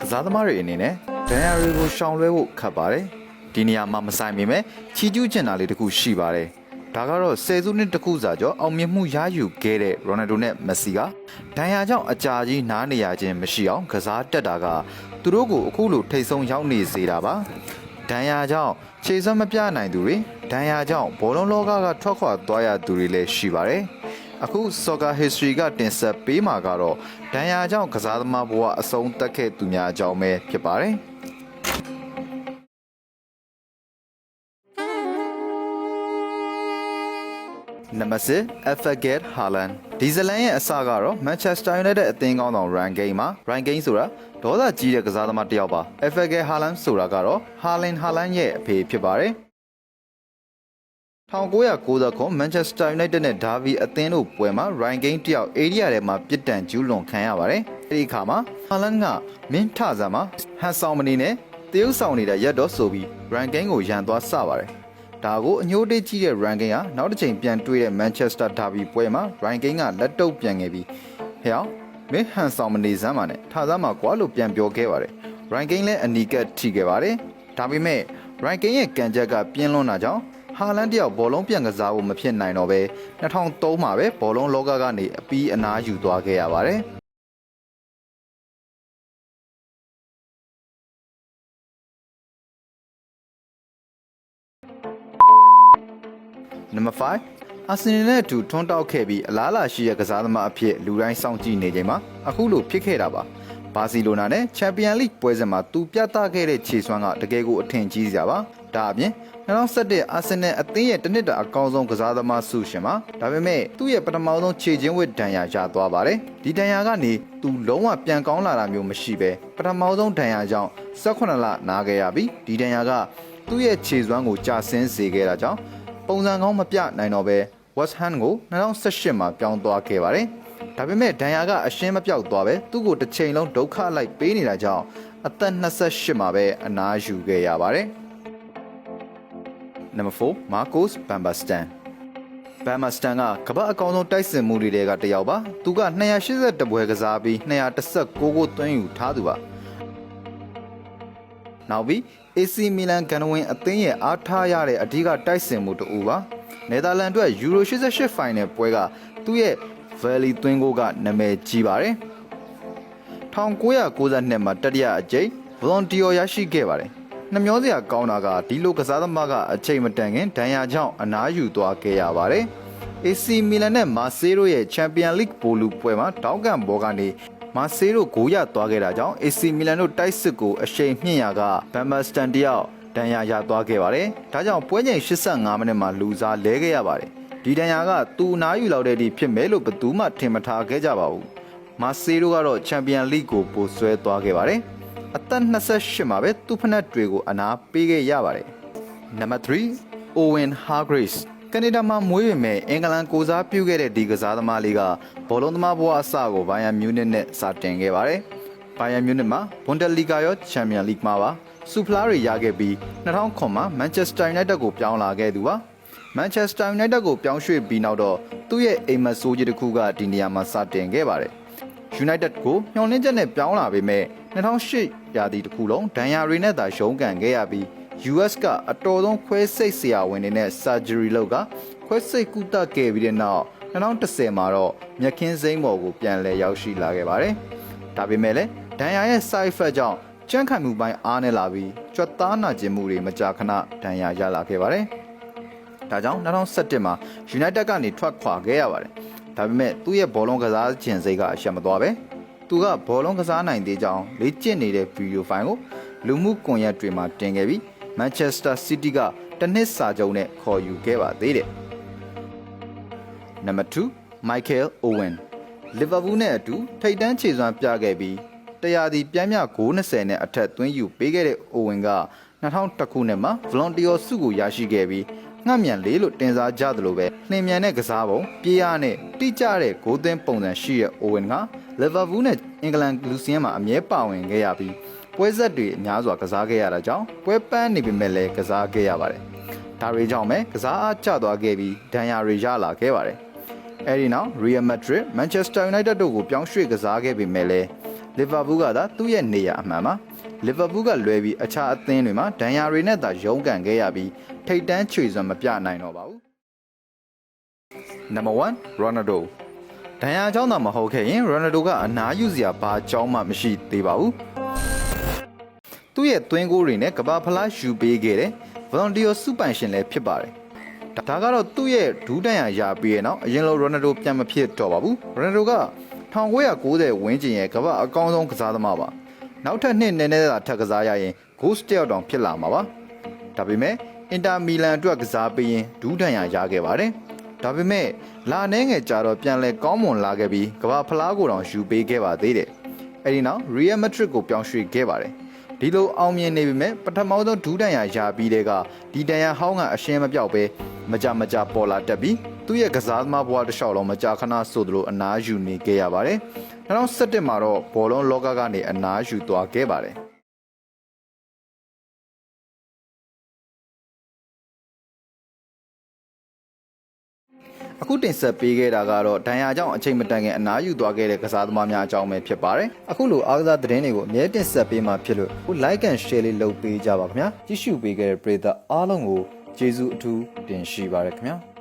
ကစားသမားတွေအနေနဲ့ဒဏ်ရာတွေကိုရှောင်လွှဲဖို့ခက်ပါတယ်ဒီနေရာမှာမဆိုင်ပေမဲ့ချီကျူးချင်တာလေးတစ်ခုရှိပါတယ်ဒါကတော့ဆယ်စုနှစ်တစ်ခုစာကျော်အောင်မြင်မှုရယူခဲ့တဲ့ရိုနယ်ဒိုနဲ့မက်ဆီကဒဏ်ရာကြောင့်အကြာကြီးနားနေရခြင်းမရှိအောင်ကစားတက်တာကသူတို့ကိုအခုလိုထိတ်ဆုံးရောက်နေစေတာပါဒဏ်ရာကြောင့်ခြေစွမ်းမပြနိုင်သူတွေဒဏ်ရာကြောင့်ဘောလုံးလောကကထွက်ခွာသွားရသူတွေလည်းရှိပါတယ် အခု Soccer History ကတင်ဆက်ပေးမှာကတော့ဒဏ်ရာကြောင့်ကစားသမားဘဝအဆုံးသတ်ခဲ့သူများအကြောင်းပဲဖြစ်ပါတယ်။နံပါတ်7 Alphaget Haaland ဒီဇလန်ရဲ့အစကတော့ Manchester United အသင်းကောင်းဆောင် Ryan Giggs မှာ Ryan Giggs ဆိုတာဒေါသကြီးတဲ့ကစားသမားတစ်ယောက်ပါ Alphaget Haaland ဆိုတာကတော့ Haaland Haaland ရဲ့အဖေဖြစ်ပါတယ် 1990ခု Manchester United နဲ့ Derby အသင်းတို့ပွဲမှာ Ryan Giggs တယောက် area ထဲမှာပြစ်ဒဏ်ကျူးလွန်ခံရပါတယ်အဲဒီအခါမှာ Haaland ကမင်းထဆန်မှာဟန်ဆောင်မနေနဲ့တရုပ်ဆောင်နေတဲ့ရက်တော့ဆိုပြီး Ryan Giggs ကိုရန်သွားစပါတယ်ဒါကိုအညိုးတေးကြီးတဲ့ ranking ကနောက်တစ်ချိန်ပြန်တွေ့တဲ့ Manchester Derby ပွဲမှာ ranking ကလက်တုပ်ပြန်ခဲ့ပြီးဟဲ့အောင်မင်းဟန်ဆောင်မနေစမ်းပါနဲ့ထားသားမှာကွာလို့ပြန်ပြောခဲ့ပါတယ် ranking လည်းအနီးကပ်ထိခဲ့ပါတယ်ဒါပေမဲ့ ranking ရဲ့ကန်ချက်ကပြင်းလွန်းတာကြောင့် ဟာလန်တယောက်ဘောလုံးပြန်ကစားဖို့မဖြစ်နိုင်တော့ပဲ2003မှာပဲဘောလုံးလောကကနေအပီးအနားယူသွားခဲ့ရပါတယ်နံပါတ်5အာဆင်နယ်နဲ့အတူထွန်းတောက်ခဲ့ပြီးအလားအလာရှိတဲ့ကစားသမားအဖြစ်လူတိုင်းစောင့်ကြည့်နေချိန်မှာအခုလိုဖြစ်ခဲ့တာပါ ဘာစီလိုနာနဲ့ချန်ပီယံလိပွဲစဉ်မှာသူပြသခဲ့တဲ့ခြေစွမ်းကတကယ်ကိုအထင်ကြီးစရာပါဒါအပြင်2017အာဆင်နယ်အသင်းရဲ့တစ်နှစ်တာအကောင်းဆုံးကစားသမားဆုရှင်ပါဒါပေမဲ့သူ့ရဲ့ပထမဆုံးခြေချင်းဝစ်ဒဏ်ရာရသွားပါတယ်ဒီဒဏ်ရာကနေသူလုံးဝပြန်ကောင်းလာတာမျိုးမရှိပဲပထမဆုံးဒဏ်ရာကြောင့်18လနားခဲ့ရပြီးဒီဒဏ်ရာကသူ့ရဲ့ခြေစွမ်းကိုကြာဆင်းစေခဲ့တာကြောင့်ပုံစံကောင်းမပြနိုင်တော့ပဲ West Ham ကို2018မှာပြောင်းသွားခဲ့ပါတယ်။ ဒါပေမဲ့ဒန်ယာကအရှင်းမပြောက်သွားပဲသူ့ကိုတစ်ချိန်လုံးဒုက္ခလိုက်ပေးနေတာကြောင့်အသက်28မှာပဲအနားယူခဲ့ရပါတယ်။ Number 4 Marcos Bambastan ဘမ်မစတန်ကကမ္ဘာအကောင်ဆုံးတိုက်စင်မှုတွေကတယောက်ပါသူက282ပွဲကစားပြီး216ကိုသွင်းယူထားသူပါနောက်ပြီး AC Milan ကန်ဝင်အသင်းရဲ့အားထားရတဲ့အဓိကတိုက်စင်မှုတူပါနယ်သာလန်အတွက် Euro 88 Final ပွဲကသူ့ရဲ့ Valley သွင်းကိုကနာမည်ကြီးပါတယ်1992မှာတတိယအကြိမ် Volunteer ရရှိခဲ့ပါတယ်နှမျောစရာကောင်းတာကဒီလိုကစားသမားကအချိန်မတန်ခင်ဒဏ်ရာကြောင့်အနားယူသွားခဲ့ရပါတယ် AC Milan နဲ့ Marseille တို့ရဲ့ Champions League ဘောလူပွဲမှာတောင်းကန်ဘောကနေမာဆေးတို့ဂိုးရသွားခဲ့တာကြောင့် AC Milan တို့တိုက်စစ်ကိုအရှိန်မြင့်ရာကဘမ်မစတန်တယောက်ဒဏ်ရာရသွားခဲ့ပါတယ်။ဒါကြောင့်ပွဲချိန်85မိနစ်မှာလူစားလဲခဲ့ရပါတယ်။ ဒီဒဏ်ရာကသူအနားယူလောက်တဲ့ဒီဖြစ်မယ်လို့ဘယ်သူမှထင်မထားခဲ့ကြပါဘူး။မာဆေးတို့ကတော့ချန်ပီယံလိကိုပိုဆွဲသွားခဲ့ပါတယ်။အသက်28မှာပဲသူ့ဖက်နှက်တွေကိုအနာပေးခဲ့ရပါတယ်။ Number 3 Owen Hargreaves ကနေဒါမှာမွေးပေမဲ့အင်္ဂလန်ကိုစားပြုခဲ့တဲ့ဒီကစားသမားလေးကဘောလုံးသမားဘဝအစကိုဘိုင်ယန်မြူးနစ်နဲ့စတင်ခဲ့ပါတယ်။ဘိုင်ယန်မြူးနစ်မှာဘွန်ဒလီဂါရောချန်ပီယံလိမှာပါ။စူဖလားတွေရခဲ့ပြီး2009မှာမန်ချက်စတာယူနိုက်တက်ကိုပြောင်းလာခဲ့သူပါ။ မန်ချက်စတာယူနိုက်တက်ကိုပြောင်းရွှေ့ပြီးနောက်တော့သူ့ရဲ့အိမ်မက်ဆိုးကြီးတစ်ခုကဒီနေရာမှာစတင်ခဲ့ပါတယ်။ United ကိုညှော်လင်းချက်နဲ့ပြောင်းလာပေမဲ့2008ရာသီတစ်ခုလုံးဒဏ်ရာတွေနဲ့သာရုန်းကန်ခဲ့ရပြီး US ကအတော်ဆုံးခွဲစိတ်ဆရာဝန်တွေနဲ့ surgery လုပ်ကခွဲစိတ်ကုသခဲ့ပြီးတဲ့နောက်2010မှာတော့မြက်ခင်းစိမ်းပေါ်ကိုပြန်လည်ရောက်ရှိလာခဲ့ပါတယ်။ဒါပေမဲ့လည်းဒဏ်ရာရဲ့ side effect ကြောင့်ကြမ်းခိုင်မှုပိုင်းအားနည်းလာပြီးကြွက်သားနာကျင်မှုတွေမကြာခဏဒဏ်ရာရလာခဲ့ပါတယ်။ ဒါကြောင့်2017မှာ United ကနေထွက်ခွာခဲ့ရပါတယ်။ဒါပေမဲ့သူ့ရဲ့ဘောလုံးကစားခြင်းစိတ်ကအရှက်မသွားပဲ။သူကဘောလုံးကစားနိုင်သေးကြောင်းလေ့ကျင့်နေတဲ့ဗီဒီယိုဖိုင်ကိုလူမှုကွန်ရက်တွေမှာတင်ခဲ့ပြီး Manchester City ကတစ်နှစ်စာချုပ်နဲ့ခေါ်ယူခဲ့ပါသေးတယ်။ Number 2 Michael Owen Liverpool နဲ့အတူထိပ်တန်းခြေစွမ်းပြခဲ့ပြီးတရားဒီပြမ်းမြဂိုး20နဲ့အထက်သွင်းယူပေးခဲ့တဲ့ Owen က2001ခုနှစ်မှာ Volunteer ဆုကိုရရှိခဲ့ပြီး ငှက်မြန်လေးလို့တင်စားကြသလိုပဲနှင်မြန်တဲ့ကစားပုံပြေးရနဲ့တိကျတဲ့ဂိုးသွင်းပုံစံရှိတဲ့ Owen က Liverpool နဲ့အင်္ဂလန်လူစီယန်မှာအမြဲပါဝင်ခဲ့ရပြီးပွဲဆက်တွေအများစွာကစားခဲ့ရတာကြောင့်ပွဲပန်းနေပေမဲ့လည်းကစားခဲ့ရပါတယ်။ဒါတွေကြောင့်ပဲကစားအားကျသွားခဲ့ပြီးဒဏ်ရာတွေရလာခဲ့ပါတယ်။အဲဒီနောက် Real Madrid, Manchester United တို့ကိုပြောင်းရွှေ့ကစားခဲ့ပေမဲ့လည်းလီဗာပူးကသာသူ့ရဲ့နေရာအမှန်ပါ လီဗာပူးကလွဲပြီးအခြားအသင်းတွေမှာဒဏ်ရာတွေနဲ့သာရုန်းကန်ခဲ့ရပြီးထိတ်တန်းချွေစွမ်းမပြနိုင်တော့ပါဘူး Number 1 Ronaldo ဒဏ်ရာအကြောင်းသာမဟုတ်ခဲ့ရင် Ronaldo ကအနားယူစရာဘာအကြောင်းမှမရှိသေးပါဘူးသူ့ရဲ့သွင်းကိုတွေနဲ့ကဘာဖလားယူပေးခဲ့တဲ့ Volunteer စုပိုင်ရှင်လည်းဖြစ်ပါတယ်ဒါကတော့သူ့ရဲ့ဒူးတန်ရရပြီးရဲ့နောက်အရင်လို Ronaldo ပြန်မဖြစ်တော့ပါဘူး Ronaldo က1990ဝန်းကျင်ရဲ့ကမ္ဘာအကောင်းဆုံးကစားသမားပါ နောက်ထပ်နှစ်နည်းနည်းသာထပ်ကစားရရင် Ghost တယောက်တောင်ဖြစ်လာမှာပါဒါပေမဲ့အင်တာမီလန်အတွက်ကစားပြီးရင်ဒူးတန်ရရခဲ့ပါတယ်ဒါပေမဲ့လာနေငယ်ကြတော့ပြန်လဲကောင်းမွန်လာခဲ့ပြီးကမ္ဘာဖလားကိုတောင်ယူပေးခဲ့ပါသေးတယ်အဲဒီနောက် Real Madrid ကိုပြောင်းရွှေ့ခဲ့ပါတယ်ဒီလိုအောင်မြင်နေပေမဲ့ပထမဆုံးဒူးတန်ရရပြီးတဲ့ကဒီတန်ရဟောင်းကအရှင်းမပြောက်ပဲမကြမကြပေါ်လာတက်ပြီးသူ့ရဲ့ကစားသမားဘဝတစ်လျှောက်လုံးမကြာခဏဆိုသလိုအနားယူနေခဲ့ရပါတယ် 2017မှာတော့ဘောလုံးလောကကနေအနားယူသွားခဲ့ပါတယ်အခုတင်ဆက်ပေးခဲ့တာကတော့ဒဏ်ရာကြောင့်အချိန်မတန်ခင်အနားယူသွားခဲ့တဲ့ကစားသမားများအကြောင်းပဲဖြစ်ပါတယ်။အခုလိုအားကစားသတင်းတွေကိုအမြဲတင်ဆက်ပေးမှာဖြစ်လို့ခု like and share လေးလုပ်ပေးကြပါခင်ဗျာ။ကြည့်ရှုပေးခဲ့တဲ့ပရိသတ်အားလုံးကိုကျေးဇူးအထူးတင်ရှိပါရခင်ဗျာ။